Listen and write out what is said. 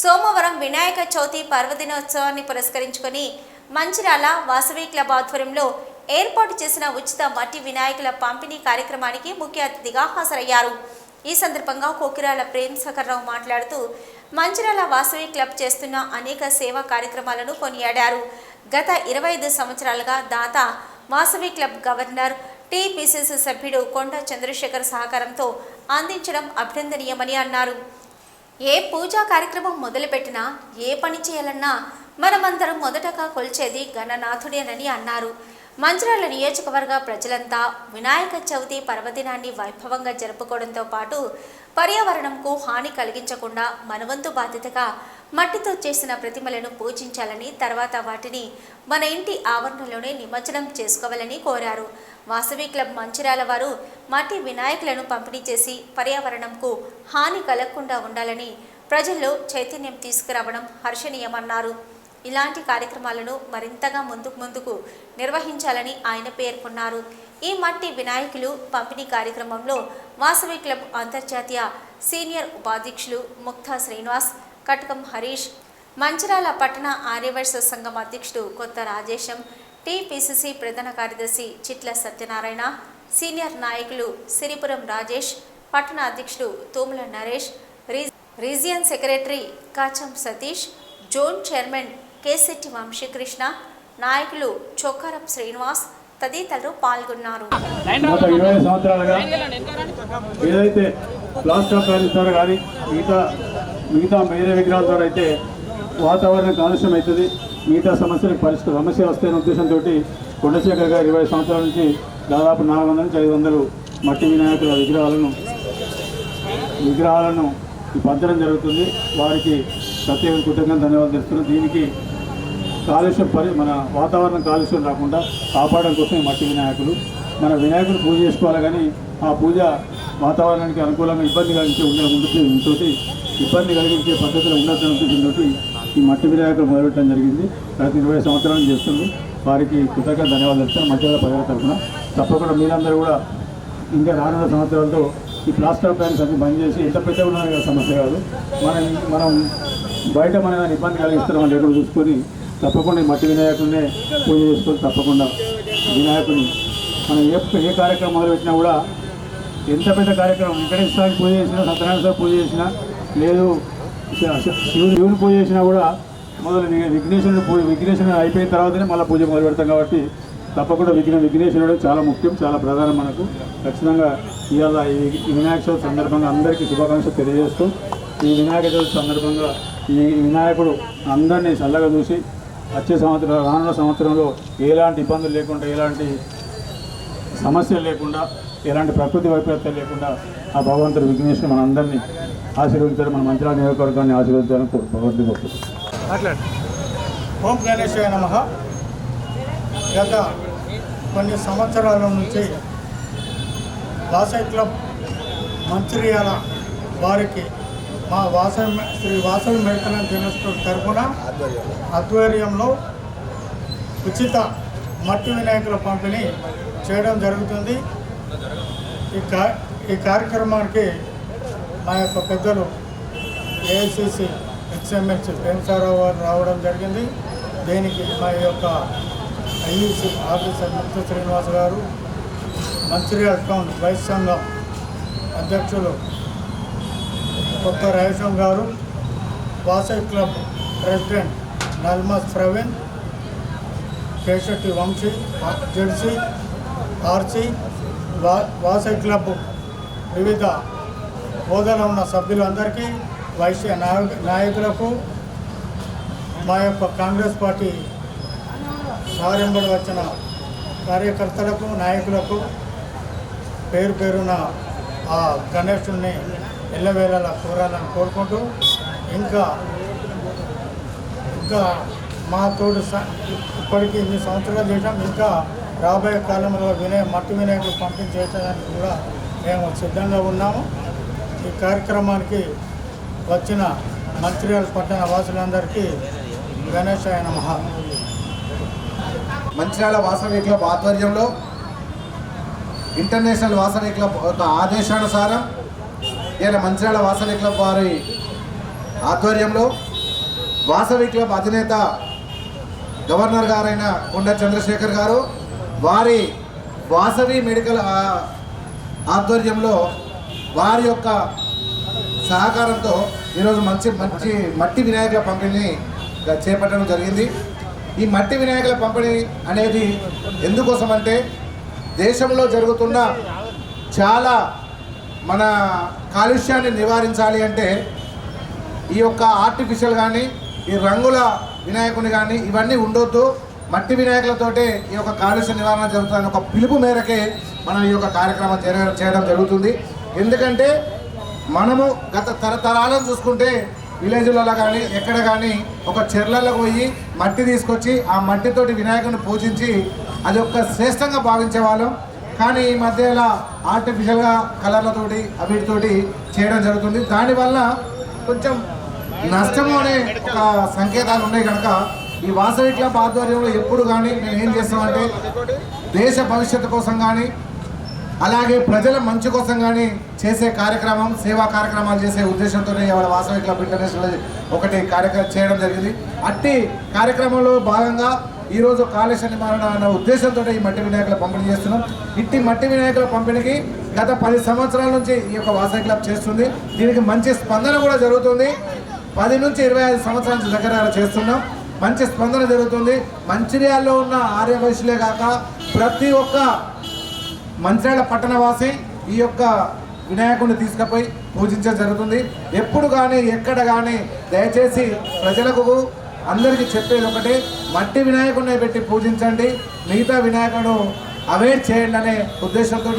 సోమవారం వినాయక చవితి పర్వదినోత్సవాన్ని పురస్కరించుకొని మంచిర్యాల వాసవి క్లబ్ ఆధ్వర్యంలో ఏర్పాటు చేసిన ఉచిత మట్టి వినాయకుల పంపిణీ కార్యక్రమానికి ముఖ్య అతిథిగా హాజరయ్యారు. ఈ సందర్భంగా కోకిరాల ప్రేమ్ సకర్రావు మాట్లాడుతూ మంచిరాల వాసవి క్లబ్ చేస్తున్న అనేక సేవా కార్యక్రమాలను కొనియాడారు. గత ఇరవై ఐదు సంవత్సరాలుగా దాత వాసవి క్లబ్ గవర్నర్ టీపీసీసీ సభ్యుడు కొండ చంద్రశేఖర్ సహకారంతో అందించడం అభినందనీయమని అన్నారు. ఏ పూజా కార్యక్రమం మొదలుపెట్టినా ఏ పని చేయాలన్నా మనమందరం మొదటగా కొలిచేది గణనాథుడేనని అన్నారు. మంచిర్యాల నియోజకవర్గ ప్రజలంతా వినాయక చవితి పర్వదినాన్ని వైభవంగా జరుపుకోవడంతో పాటు పర్యావరణంకు హాని కలిగించకుండా మనవంతు బాధ్యతగా మట్టితో చేసిన ప్రతిమలను పూజించాలని తర్వాత వాటిని మన ఇంటి ఆవరణలోనే నిమజ్జనం చేసుకోవాలని కోరారు. వాసవి క్లబ్ మంచిర్యాల వారు మట్టి వినాయకులను పంపిణీ చేసి పర్యావరణంకు హాని కలగకుండా ఉండాలని ప్రజల్లో చైతన్యం తీసుకురావడం హర్షణీయమన్నారు. ఇలాంటి కార్యక్రమాలను మరింతగా ముందుకు ముందుకు నిర్వహించాలని ఆయన పేర్కొన్నారు. ఈ మట్టి వినాయకులు పంపిణీ కార్యక్రమంలో వాసవి క్లబ్ అంతర్జాతీయ సీనియర్ ఉపాధ్యక్షులు ముక్తా శ్రీనివాస్ కటకం హరీష్ మంచిరాల పట్టణ ఆర్యవర్స సంఘం అధ్యక్షుడు కొత్త రాజేశం టీపీసీసీ ప్రధాన కార్యదర్శి చిట్ల సత్యనారాయణ సీనియర్ నాయకులు సిరిపురం రాజేష్ పట్టణ అధ్యక్షుడు Thumula Naresh region secretary Kacham Satish zone chairman Keshetti Vamshikrishna నాయకులు చొక్కారం శ్రీనివాస్ తదితరులు పాల్గొన్నారు. ఏదైతే ప్లాస్టర్ కానీ మిగతా మిగతా వేరే విగ్రహాల ద్వారా అయితే వాతావరణం కాలుష్యం అవుతుంది. మిగతా సమస్యలకు పరిస్థితి సమస్య వస్తాయనే ఉద్దేశంతో కొండశేఖర్ గారు ఇరవై సంవత్సరాల నుంచి దాదాపు నాలుగు వందల నుంచి ఐదు వందలు మట్టి వినాయకుల విగ్రహాలను విగ్రహాలను పంచడం జరుగుతుంది. వారికి ప్రత్యేక కృతజ్ఞత ధన్యవాదాలు తెలుస్తున్నాం దీనికి కాలుష్యం పరి మన వాతావరణం కాలుష్యం రాకుండా కాపాడడం కోసం మట్టి వినాయకులు. మన వినాయకుడు పూజ చేసుకోవాలి కానీ ఆ పూజ వాతావరణానికి అనుకూలంగా ఇబ్బంది కలిగించే ముందు ఉంటుంది ఇబ్బంది కలిగించే పద్ధతిలో ఉండొద్దనే ఉద్దేశంతో ఈ మట్టి వినాయకులు మొదలెట్టడం జరిగింది. ప్రతి ఇరవై సంవత్సరాలు చేస్తుంది. వారికి కృతజ్ఞత ధన్యవాదాలు చెప్తాను మధ్యలో ప్రజల తరఫున తప్పకుండా మీరందరూ కూడా ఇంకా రానున్న సంవత్సరాలతో ఈ ప్లాస్టర్ ఆఫ్ ప్యారిస్ అన్ని బంద్ చేసి ఎంత పెద్ద ఉన్న కదా సమస్య కాదు. మనం మనం బయట మన ఇబ్బంది కలిగిస్తున్నాం అని చూసుకొని తప్పకుండా ఈ మట్టి వినాయకుడినే పూజ చేసుకొని తప్పకుండా వినాయకుడిని మనం ఏ ఏ కార్యక్రమం మొదలుపెట్టినా కూడా ఎంత పెద్ద కార్యక్రమం వెంకటేశ్వర స్వామికి పూజ చేసినా సత్యనారాయణ పూజ చేసినా లేదు. శివుని పూజ చేసినా కూడా మొదలు వి- విఘ్నేశ్వరుని పూజ విఘ్నేశ్వరుడు అయిపోయిన తర్వాతనే మళ్ళీ పూజ మొదలు పెడతాం కాబట్టి తప్పకుండా విఘ్న విఘ్నేశ్వరుడు చాలా ముఖ్యం చాలా ప్రధానం మనకు. ఖచ్చితంగా ఇవాళ ఈ ఈ వినాయక చవితి సందర్భంగా అందరికీ శుభాకాంక్షలు తెలియజేస్తూ ఈ వినాయక చవితి సందర్భంగా ఈ వినాయకుడు అందరినీ చల్లగా చూసి వచ్చే సంవత్సరం రానున్న సంవత్సరంలో ఎలాంటి ఇబ్బందులు లేకుండా ఎలాంటి సమస్యలు లేకుండా ఎలాంటి ప్రకృతి వైపరీత్యాలు లేకుండా ఆ భగవంతుడు విఘ్నేష్ని మన అందరినీ ఆశీర్వదించారు మన మంచిరా నియోజకవర్గాన్ని ఆశీర్వదించాలని కోరు- భగవంతుని ఓం గణేశాయ నమ. గత కొన్ని సంవత్సరాల నుంచి వాసవి క్లబ్ మంచిర్యాల వారికి మా వాసవి శ్రీ వాసవి మెడికల్ దినోత్సవం తరఫున ఆధ్వర్యంలో ఉచిత మట్టి వినాయకుల పంపిణీ చేయడం జరుగుతుంది. ఈ ఈ కార్యక్రమానికి మా యొక్క పెద్దలు ఏఐసిసి హెచ్ఎంహెచ్ ప్రేమసారావు గారు రావడం జరిగింది. దీనికి మా యొక్క ఐఈసి ఆఫీసర్ ముక్త శ్రీనివాస్ గారు మంచిర్యాల టౌన్ వైస్ సంఘం అధ్యక్షులు కొత్త Rayasam garu Vasavi club president Nalmas Praveen Keshetti Vamshi ZC RC వా వాసవి క్లబ్ వివిధ హోదాలో ఉన్న సభ్యులందరికీ వైశ్య నాయ- నాయకులకు మా యొక్క కాంగ్రెస్ పార్టీ సారెంబడి వచ్చిన కార్యకర్తలకు నాయకులకు పేరు పేరున ఆ గణేషుణ్ణి ఎల్లవేళలా కోరాలని కోరుకుంటూ ఇంకా ఇంకా మా తోడు స- ఇప్పటికీ ఇన్ని సంవత్సరాలు చేసాం ఇంకా రాబోయే కాలంలో వినయ మట్టి వినాయకుడు పంపిణీ చేసేదానికి కూడా మేము సిద్ధంగా ఉన్నాము. ఈ కార్యక్రమానికి వచ్చిన మంచిర్యాల పట్టణ వాసులందరికీ గణేశాయ మహా మంచిర్యాల వాసవి క్లబ్ ఆధ్వర్యంలో ఇంటర్నేషనల్ వాసవి క్లబ్ యొక్క ఆదేశానుసారం ఈయన మంచిర్యాల వాసవి క్లబ్ వారి ఆధ్వర్యంలో వాసవి క్లబ్ అధినేత గవర్నర్ గారైన కొండ చంద్రశేఖర్ గారు వారి వాసవి మెడికల్ ఆధ్వర్యంలో వారి యొక్క సహకారంతో ఈరోజు మంచి మంచి మట్టి వినాయకుల పంపిణీని చేపట్టడం జరిగింది. ఈ మట్టి వినాయకుల పంపిణీ అనేది ఎందుకోసం అంటే దేశంలో జరుగుతున్న చాలా మన కాలుష్యాన్ని నివారించాలి అంటే ఈ యొక్క ఆర్టిఫిషియల్ కానీ ఈ రంగుల వినాయకుని కానీ ఇవన్నీ ఉండొద్దు. మట్టి వినాయకులతోటే ఈ యొక్క కాలుష్య నివారణ జరుగుతుందని ఒక పిలుపు మేరకే మనం ఈ యొక్క కార్యక్రమం చేయ- చేయడం జరుగుతుంది. ఎందుకంటే మనము గత తరతరాలను చూసుకుంటే విలేజ్లలో కానీ ఎక్కడ కానీ ఒక చెర్లలో పోయి మట్టి తీసుకొచ్చి ఆ మట్టితోటి వినాయకుని పూజించి అది ఒక శ్రేష్టంగా భావించేవాళ్ళం కానీ ఈ మధ్య ఇలా ఆర్టిఫిషియల్గా కలర్లతోటి వీటితోటి చేయడం జరుగుతుంది. దానివల్ల కొంచెం నష్టము అనే ఒక సంకేతాలు ఉన్నాయి కనుక ఈ వాసవి క్లబ్ ఆధ్వర్యంలో ఎప్పుడు కానీ మేము ఏం చేస్తామంటే దేశ భవిష్యత్తు కోసం కానీ అలాగే ప్రజల మంచి కోసం కానీ చేసే కార్యక్రమం సేవా కార్యక్రమాలు చేసే ఉద్దేశంతోనే ఇవాళ వాసవి క్లబ్ ఇంటర్నేషనల్ ఒకటి కార్యక్రమం చేయడం జరిగింది. అట్టి కార్యక్రమంలో భాగంగా ఈరోజు కాలుష్య నివారణ అన్న ఉద్దేశంతో ఈ మట్టి వినాయకుల పంపిణీ చేస్తున్నాం. ఇట్టి మట్టి వినాయకుల పంపిణీకి గత పది సంవత్సరాల నుంచి ఈ యొక్క వాసవి క్లబ్ చేస్తుంది. దీనికి మంచి స్పందన కూడా జరుగుతుంది. పది నుంచి ఇరవై ఐదు సంవత్సరాల నుంచి దగ్గర చేస్తున్నాం. మంచి స్పందన జరుగుతుంది. మంచిర్యాల్లో ఉన్న ఆర్య కాక ప్రతి ఒక్క మంచిర్యాల పట్టణవాసి ఈ యొక్క వినాయకుడిని తీసుకుపోయి పూజించడం జరుగుతుంది. ఎప్పుడు కానీ ఎక్కడ కానీ దయచేసి ప్రజలకు అందరికీ చెప్పేది ఒకటే మట్టి వినాయకుడిని పెట్టి పూజించండి మిగతా వినాయకుడు అవేర్ చేయండి అనే ఉద్దేశంతో